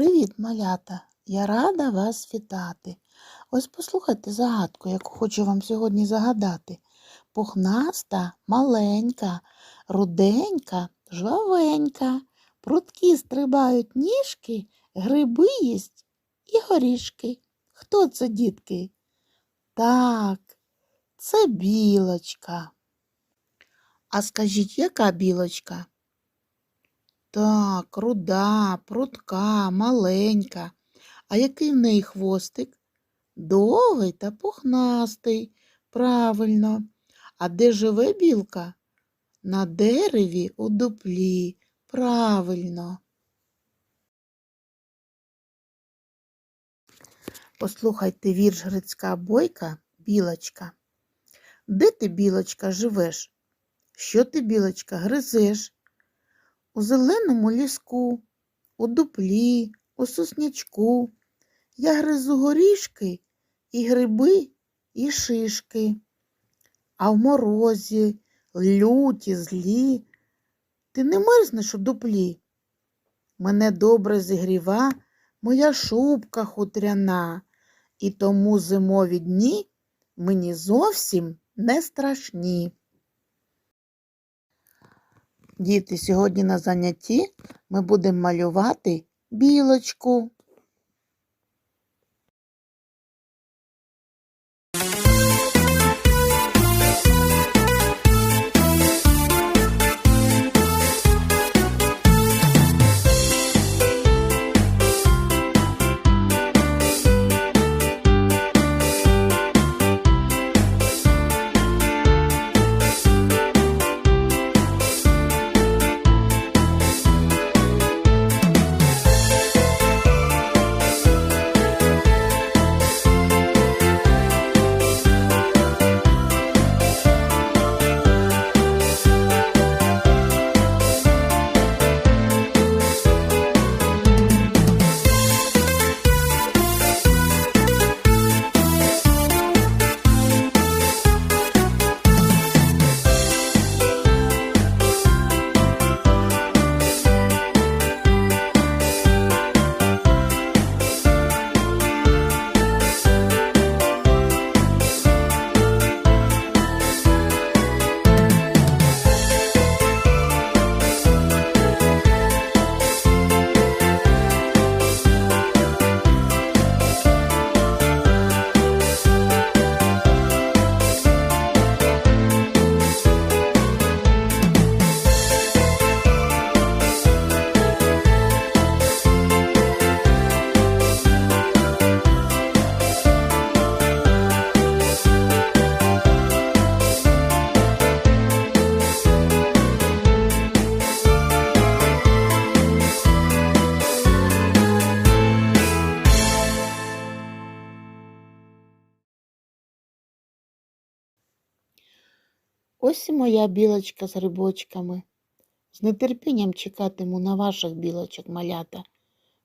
Привіт, малята! Я рада вас вітати. Ось послухайте загадку, яку хочу вам сьогодні загадати. Пухнаста, маленька, руденька, жвавенька. Прудкі стрибають ніжки, гриби їсть і горішки. Хто це, дітки? Так, це білочка. А скажіть, яка білочка? Так, руда, прудка, маленька. А який в неї хвостик? Довгий та пухнастий. Правильно. А де живе білка? На дереві у дуплі. Правильно. Послухайте вірш Грицька бойка, білочка. Де ти, білочка, живеш? Що ти, білочка, гризеш? У зеленому ліску, у дуплі, у соснячку. Я гризу горішки і гриби, і шишки. А в морозі, люті, злі, ти не мерзнеш у дуплі. Мене добре зігріва моя шубка хутряна, і тому зимові дні мені зовсім не страшні. Діти, сьогодні на занятті ми будемо малювати білочку. Ось і моя білочка з грибочками. З нетерпінням чекатиму на ваших білочок малята.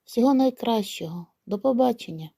Всього найкращого. До побачення!